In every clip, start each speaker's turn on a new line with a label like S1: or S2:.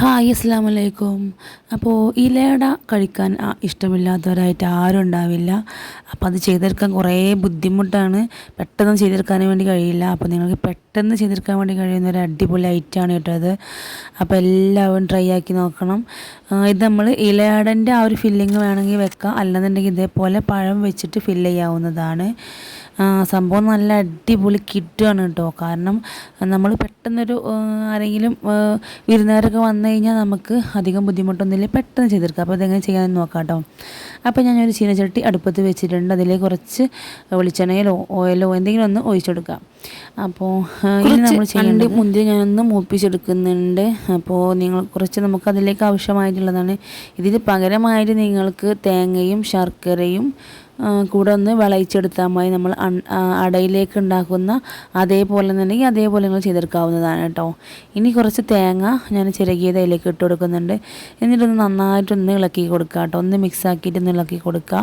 S1: Hi അസ്സാം വലൈക്കും അപ്പോൾ ഇലയട കഴിക്കാൻ ഇഷ്ടമില്ലാത്തവരായിട്ട് ആരും ഉണ്ടാവില്ല. അപ്പോൾ അത് ചെയ്തെടുക്കാൻ കുറേ ബുദ്ധിമുട്ടാണ്. പെട്ടെന്ന് ചെയ്തെടുക്കാൻ വേണ്ടി കഴിയില്ല. അപ്പോൾ നിങ്ങൾക്ക് പെട്ടെന്ന് ചെയ്തെടുക്കാൻ വേണ്ടി കഴിയുന്ന ഒരു അടിപൊളി ഐറ്റമാണ് കേട്ടത് അപ്പോൾ എല്ലാവരും ട്രൈ ആക്കി നോക്കണം. ഇത് നമ്മൾ ഇലയടന്റെ ആ ഒരു ഫില്ലിങ് വേണമെങ്കിൽ വെക്കാം. അല്ലെന്നുണ്ടെങ്കിൽ ഇതേപോലെ പഴം വെച്ചിട്ട് ഫില്ല് ചെയ്യാവുന്നതാണ്. സംഭവം നല്ല അടിപൊളി കിട്ടുകയാണ് കേട്ടോ. കാരണം നമ്മൾ പെട്ടെന്നൊരു ആരെങ്കിലും വിരുന്നുകാരൊക്കെ വന്നു കഴിഞ്ഞാൽ നമുക്ക് അധികം ബുദ്ധിമുട്ടൊന്നുമില്ല. പെട്ടെന്ന് ചെയ്തെടുക്കാം. അപ്പോൾ ഇതെങ്ങനെ ചെയ്യാമെന്ന് നോക്കാം കേട്ടോ. അപ്പോൾ ഞാനൊരു ചീനച്ചട്ടി അടുപ്പത്ത് വെച്ചിട്ടുണ്ട്. അതിലേക്ക് കുറച്ച് വെളിച്ചെണ്ണയിലോ ഓയിലോ എന്തെങ്കിലും ഒന്ന് ഒഴിച്ചെടുക്കാം അപ്പോൾ ഇനി നമ്മൾ ചെയ്യേണ്ട മുന്തിരി ഞാനൊന്ന് മൂപ്പിച്ചെടുക്കുന്നുണ്ട്. അപ്പോൾ നിങ്ങൾ കുറച്ച് നമുക്ക് അതിലേക്ക് ആവശ്യമായിട്ടുള്ളതാണ്. ഇതിന് പകരമായിട്ട് നിങ്ങൾക്ക് തേങ്ങയും ശർക്കരയും കൂടെ ഒന്ന് വിളയിച്ചെടുത്താൽ മതി. നമ്മൾ അടയിലേക്ക് ഉണ്ടാക്കുന്ന അതേപോലെ എന്നുണ്ടെങ്കിൽ അതേപോലെ നിങ്ങൾ ചെയ്തെടുക്കാവുന്നതാണ് കേട്ടോ. ഇനി കുറച്ച് തേങ്ങ ഞാൻ ചിരകിയത് അതിലേക്ക് ഇട്ട് കൊടുക്കുന്നുണ്ട്. എന്നിട്ടൊന്ന് നന്നായിട്ടൊന്ന് ഇളക്കി കൊടുക്കുക കേട്ടോ. ഒന്ന് മിക്സ് ആക്കിയിട്ട് ഒന്ന് ഇളക്കി കൊടുക്കുക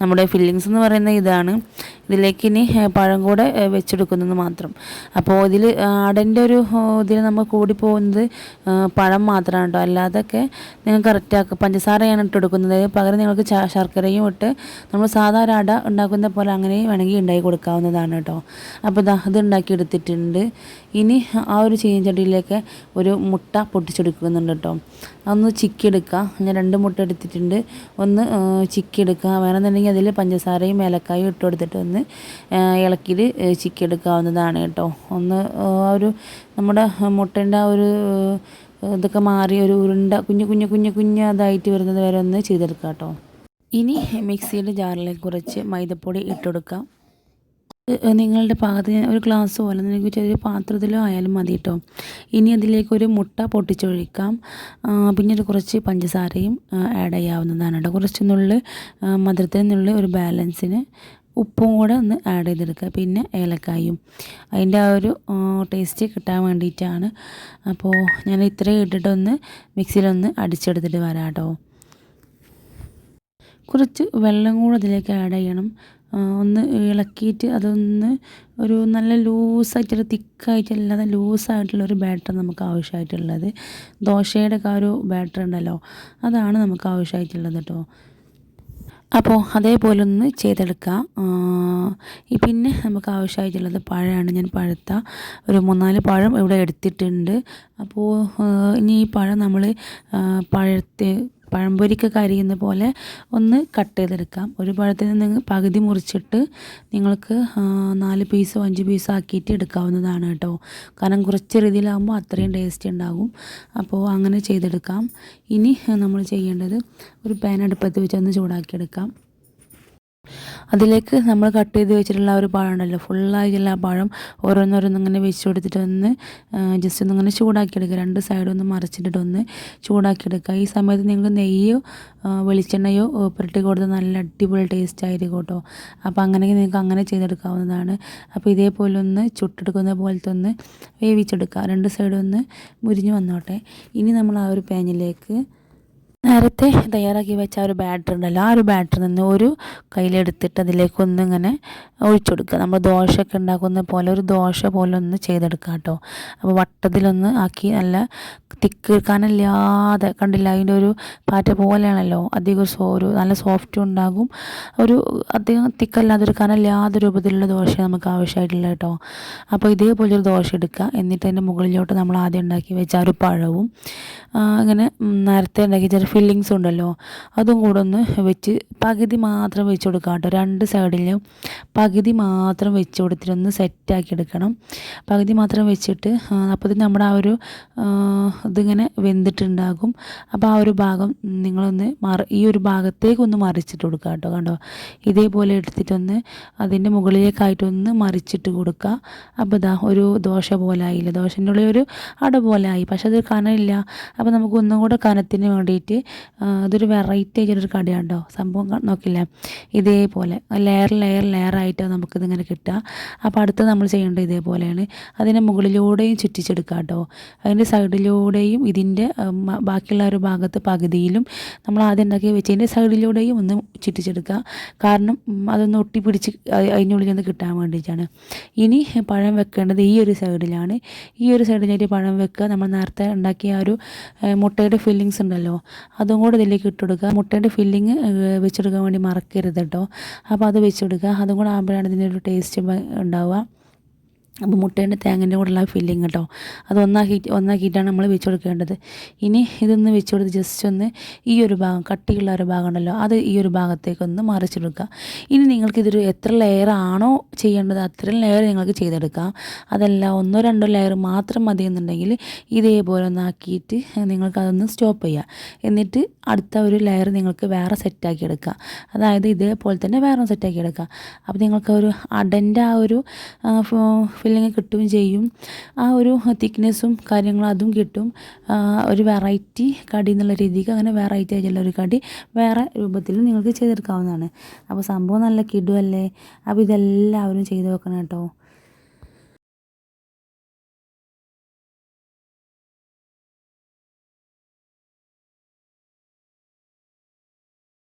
S1: നമ്മുടെ ഫില്ലിങ്സ് എന്ന് പറയുന്ന ഇതാണ്. ഇതിലേക്ക് ഇനി പഴം കൂടെ വെച്ചെടുക്കുന്നത് മാത്രം. അപ്പോൾ ഇതിൽ അടന്റെ ഒരു ഇതിൽ നമ്മൾ കൂടി പോകുന്നത് പഴം മാത്രമാണ് കേട്ടോ. അല്ലാതൊക്കെ നിങ്ങൾ കറക്റ്റാക്കുക പഞ്ചസാരയാണ് ഇട്ട് കൊടുക്കുന്നത്. പകരം നിങ്ങൾക്ക് ശർക്കരയും ഇട്ട് നമ്മൾ സാധാരണ അട ഉണ്ടാക്കുന്ന പോലെ അങ്ങനെ വേണമെങ്കിൽ ഉണ്ടാക്കി കൊടുക്കാവുന്നതാണ് കേട്ടോ. അപ്പോൾ ഇതാ ഇത് ഉണ്ടാക്കി എടുത്തിട്ടുണ്ട്. ഇനി ആ ഒരു ചീനച്ചട്ടിയിലേക്ക് ഒരു മുട്ട പൊട്ടിച്ചെടുക്കുന്നുണ്ട് കേട്ടോ. അതൊന്ന് ചിക്കി എടുക്കുക ഞാൻ രണ്ട് മുട്ട എടുത്തിട്ടുണ്ട്. ഒന്ന് ചിക്കിയെടുക്കുക. വേണമെന്നുണ്ടെങ്കിൽ അതിൽ പഞ്ചസാരയും ഏലക്കായും ഇട്ട് കൊടുത്തിട്ട് ഒന്ന് ഇളക്കിയിട്ട് ഏ, ചിക്കി എടുക്കാവുന്നതാണ് കേട്ടോ. ഒന്ന് ആ ഒരു നമ്മുടെ മുട്ടേന്റെ ആ ഒരു ഇതൊക്കെ മാറി ഒരു ഉരുണ്ട കുഞ്ഞു കുഞ്ഞു കുഞ്ഞു കുഞ്ഞു അതായിട്ട് വരുന്നത് വരെ ഒന്ന് ചെയ്തെടുക്കാം കേട്ടോ. ഇനി മിക്സിയുടെ ജാറിലേക്ക് കുറച്ച് മൈദപ്പൊടി ഇട്ടുകൊടുക്കാം. നിങ്ങളുടെ പാകത്തിന് ഒരു ഗ്ലാസ്സോ അല്ലെങ്കിൽ ചെറിയ പാത്രത്തിലോ ആയാലും മതി കേട്ടോ ഇനി അതിലേക്ക് ഒരു മുട്ട പൊട്ടിച്ചൊഴിക്കാം. പിന്നെ ഒരു കുറച്ച് പഞ്ചസാരയും ആഡ് ചെയ്യാവുന്നതാണ് കേട്ടോ കുറച്ചൊന്നുള്ള മധുരത്തിനുള്ള ഒരു ബാലൻസിന് ഉപ്പും കൂടെ ഒന്ന് ആഡ് ചെയ്തെടുക്കുക. പിന്നെ ഏലക്കായും. അതിന്റെ ആ ഒരു ടേസ്റ്റ് കിട്ടാൻ വേണ്ടിയിട്ടാണ്. അപ്പോൾ ഞാൻ ഇത്രയും ഇട്ടിട്ടൊന്ന് മിക്സിയിലൊന്ന് അടിച്ചെടുത്തിട്ട് വരാം കേട്ടോ കുറച്ച് വെള്ളം കൂടെ അതിലേക്ക് ആഡ് ചെയ്യണം. ഒന്ന് ഇളക്കിയിട്ട് അതൊന്ന് ഒരു നല്ല ലൂസായിട്ടുള്ള തിക്കായിട്ടല്ലാതെ ലൂസായിട്ടുള്ള ഒരു ബാറ്റർ നമുക്ക് ആവശ്യമായിട്ടുള്ളത്. ദോശയുടെ ഒക്കെ ഒരു ബാറ്റർ ഉണ്ടല്ലോ അതാണ് നമുക്ക് ആവശ്യമായിട്ടുള്ളത് കേട്ടോ അപ്പോൾ അതേപോലെ ഒന്ന് ചെയ്തെടുക്കാം. ആ, ഈ പിന്നെ നമുക്ക് ആവശ്യമായിട്ടുള്ളത് പഴമാണ്. ഞാൻ പഴുത്ത ഒരു മൂന്നാൽ പഴം ഇവിടെ എടുത്തിട്ടുണ്ട്. അപ്പോൾ ഇനി ഈ പഴം നമ്മൾ പഴത്ത് പഴംപൊരിക്കൊക്കെ അരിയുന്ന പോലെ ഒന്ന് കട്ട് ചെയ്തെടുക്കാം. ഒരു പഴത്തിൽ നിന്ന് പകുതി മുറിച്ചിട്ട് നിങ്ങൾക്ക് നാല് പീസോ അഞ്ച് പീസോ ആക്കിയിട്ട് എടുക്കാവുന്നതാണ് കേട്ടോ. കാരണം കുറച്ച് രീതിയിലാകുമ്പോൾ അത്രയും ടേസ്റ്റ് ഉണ്ടാകും. അപ്പോൾ അങ്ങനെ ചെയ്തെടുക്കാം. ഇനി നമ്മൾ ചെയ്യേണ്ടത് ഒരു പാൻ അടുപ്പത്ത് വെച്ചൊന്ന് ചൂടാക്കിയെടുക്കാം. അതിലേക്ക് നമ്മൾ കട്ട് ചെയ്ത് വെച്ചിട്ടുള്ള ആ ഒരു പഴം ഉണ്ടല്ലോ ഫുള്ളായിട്ടുള്ള ആ പഴം ഓരോന്നോരോന്ന് ഇങ്ങനെ വെച്ച് കൊടുത്തിട്ട് ഒന്ന് ജസ്റ്റ് ഒന്ന് ഇങ്ങനെ ചൂടാക്കിയെടുക്കുക. രണ്ട് സൈഡും ഒന്ന് മറിച്ചിട്ടിട്ട് ഒന്ന് ചൂടാക്കിയെടുക്കുക. ഈ സമയത്ത് നിങ്ങൾ നെയ്യോ വെളിച്ചെണ്ണയോ പുരട്ടി കൊടുത്ത് നല്ല അടിപൊളി ടേസ്റ്റ് ആയിരിക്കും കേട്ടോ. അപ്പോൾ അങ്ങനെ നിങ്ങൾക്ക് അങ്ങനെ ചെയ്തെടുക്കാവുന്നതാണ്. അപ്പോൾ ഇതേപോലെ ഒന്ന് ചുട്ടെടുക്കുന്ന പോലത്തെ ഒന്ന് വേവിച്ചെടുക്കുക. രണ്ട് സൈഡും ഒന്ന് മുരിഞ്ഞ് വന്നോട്ടെ. ഇനി നമ്മൾ ആ ഒരു പാനിലേക്ക് നേരത്തെ തയ്യാറാക്കി വെച്ച ആ ഒരു ബാറ്റർ ഉണ്ടല്ലോ ആ ഒരു ബാറ്ററിൽ നിന്ന് ഒരു കയ്യിലെടുത്തിട്ട് അതിലേക്ക് ഒന്ന് ഇങ്ങനെ ഒഴിച്ചു കൊടുക്കുക നമ്മൾ ദോശയൊക്കെ ഉണ്ടാക്കുന്ന പോലെ ഒരു ദോശ പോലെ ഒന്ന് ചെയ്തെടുക്കുക കേട്ടോ. അപ്പോൾ വട്ടത്തിലൊന്ന് ആക്കി നല്ല തിക്ക് കനല്ലാതെ കണ്ടില്ല അതിന്റെ ഒരു പാറ്റ പോലെയാണല്ലോ അധികം സോ ഒരു നല്ല സോഫ്റ്റും ഉണ്ടാകും. ഒരു അധികം തിക്കല്ലാതെ ഒരു കനല്ലാതെ രൂപത്തിലുള്ള ദോശ നമുക്ക് ആവശ്യമായിട്ടുള്ള കേട്ടോ. അപ്പോൾ ഇതേപോലെ ഒരു ദോശ എടുക്കുക. എന്നിട്ട് അതിന്റെ മുകളിലോട്ട് നമ്മൾ ആദ്യം ഉണ്ടാക്കി വെച്ച ആ ഒരു പഴവും ഇങ്ങനെ ഉം, നേരത്തെ ഉണ്ടാക്കി ചെറിയ ഫില്ലിങ്സ് ഉണ്ടല്ലോ അതും കൂടെ ഒന്ന് വെച്ച് പകുതി മാത്രം വെച്ച് കൊടുക്കുക കേട്ടോ. രണ്ട് സൈഡിലും പകുതി മാത്രം വെച്ച് കൊടുത്തിട്ട് ഒന്ന് സെറ്റാക്കി എടുക്കണം. പകുതി മാത്രം വെച്ചിട്ട് അപ്പോഴത്തേക്കും നമ്മുടെ ആ ഒരു ഇതിങ്ങനെ വെന്തിട്ടുണ്ടാകും. അപ്പോൾ ആ ഒരു ഭാഗം നിങ്ങളൊന്ന് മറി ഈ ഒരു ഭാഗത്തേക്ക് ഒന്ന് മറിച്ചിട്ട് കൊടുക്കുക കേട്ടോ. കണ്ടോ? ഇതേപോലെ എടുത്തിട്ടൊന്ന് അതിന്റെ മുകളിലേക്കായിട്ടൊന്ന് മറിച്ചിട്ട് കൊടുക്കുക അപ്പോൾ ഇതാ ഒരു ദോശ പോലെ ആയില്ല? ദോശന്റെ ഉള്ളിൽ ഒരു അട പോലെ ആയി. പക്ഷെ അത് കനമില്ല അപ്പോൾ നമുക്ക് ഒന്നും കൂടെ കനത്തിന് വേണ്ടിയിട്ട് അതൊരു വെറൈറ്റി ആയിട്ടൊരു കടിയാണ് കേട്ടോ സംഭവം നോക്കില്ല? ഇതേപോലെ. ലെയർ ലെയർ ആയിട്ടാണ് നമുക്കിതിങ്ങനെ കിട്ടുക. അപ്പോൾ അടുത്ത് നമ്മൾ ചെയ്യേണ്ടത് ഇതേപോലെയാണ്. അതിനെ മുകളിലൂടെയും ചുറ്റിച്ചെടുക്കുക കേട്ടോ അതിന്റെ സൈഡിലൂടെയും ഇതിന്റെ ബാക്കിയുള്ള ഒരു ഭാഗത്ത് പകുതിയിലും നമ്മൾ ആദ്യം ഉണ്ടാക്കി വെച്ചതിന്റെ സൈഡിലൂടെയും ഒന്ന് ചുറ്റിച്ചെടുക്കുക. കാരണം അതൊന്ന് ഒട്ടിപ്പിടിച്ച് അതിനുള്ളിൽ നിന്ന് കിട്ടാൻ വേണ്ടിയിട്ടാണ്. ഇനി പഴം വെക്കേണ്ടത് ഈ ഒരു സൈഡിലാണ്. ഈ ഒരു സൈഡിലായിട്ട് പഴം വെക്കുക. നമ്മൾ നേരത്തെ ഉണ്ടാക്കിയ ആ ഒരു മുട്ടയുടെ ഫില്ലിങ്സ് ഉണ്ടല്ലോ അതും കൂടെ ഇതിലേക്ക് ഇട്ടുകൊടുക്കുക മുട്ടയുടെ ഫില്ലിങ് വെച്ചെടുക്കാൻ വേണ്ടി മറക്കരുത് കേട്ടോ. അപ്പോൾ അത് വെച്ചെടുക്കുക അതും കൂടെ ആകുമ്പോഴാണ് ഇതിന്റെ ഒരു ടേസ്റ്റ് ഉണ്ടാവുക. അപ്പോൾ മുട്ടേന്റെ തേങ്ങന്റെ കൂടെയുള്ള ഫില്ലിങ് കേട്ടോ. അത് ഒന്നാക്കിയിട്ട് ഒന്നാക്കിയിട്ടാണ് നമ്മൾ വെച്ച് കൊടുക്കേണ്ടത്. ഇനി ഇതൊന്ന് വെച്ച് കൊടുത്ത് ജസ്റ്റ് ഒന്ന് ഈ ഒരു ഭാഗം കട്ടിയുള്ള ഒരു ഭാഗം ഉണ്ടല്ലോ അത് ഈ ഒരു ഭാഗത്തേക്കൊന്ന് മറിച്ചെടുക്കുക ഇനി നിങ്ങൾക്ക് ഇതൊരു എത്ര ലെയർ ആണോ ചെയ്യേണ്ടത് അത്രയും ലെയർ നിങ്ങൾക്ക് ചെയ്തെടുക്കാം. അതല്ല ഒന്നോ രണ്ടോ ലെയർ മാത്രം മതി എന്നുണ്ടെങ്കിൽ ഇതേപോലെ ഒന്നാക്കിയിട്ട് നിങ്ങൾക്ക് അതൊന്ന് സ്റ്റോപ്പ് ചെയ്യുക. എന്നിട്ട് അടുത്ത ഒരു ലെയർ നിങ്ങൾക്ക് വേറെ സെറ്റാക്കി എടുക്കുക. അതായത് ഇതേപോലെ തന്നെ വേറെ സെറ്റാക്കി എടുക്കുക. അപ്പോൾ നിങ്ങൾക്ക് ഒരു അടന്റെ ആ ഒരു ഫില്ലിങ് കിട്ടുകയും ചെയ്യും. ആ ഒരു തിക്നെസ്സും കാര്യങ്ങളും അതും കിട്ടും. ഒരു വെറൈറ്റി കടി എന്നുള്ള രീതിക്ക് അങ്ങനെ വെറൈറ്റി ആയിട്ടുള്ള ഒരു കടി വേറെ രൂപത്തിൽ നിങ്ങൾക്ക് ചെയ്തെടുക്കാവുന്നതാണ്. അപ്പോൾ സംഭവം നല്ല കിടുവല്ലേ? അപ്പോൾ ഇതെല്ലാവരും ചെയ്ത് വെക്കണം കേട്ടോ.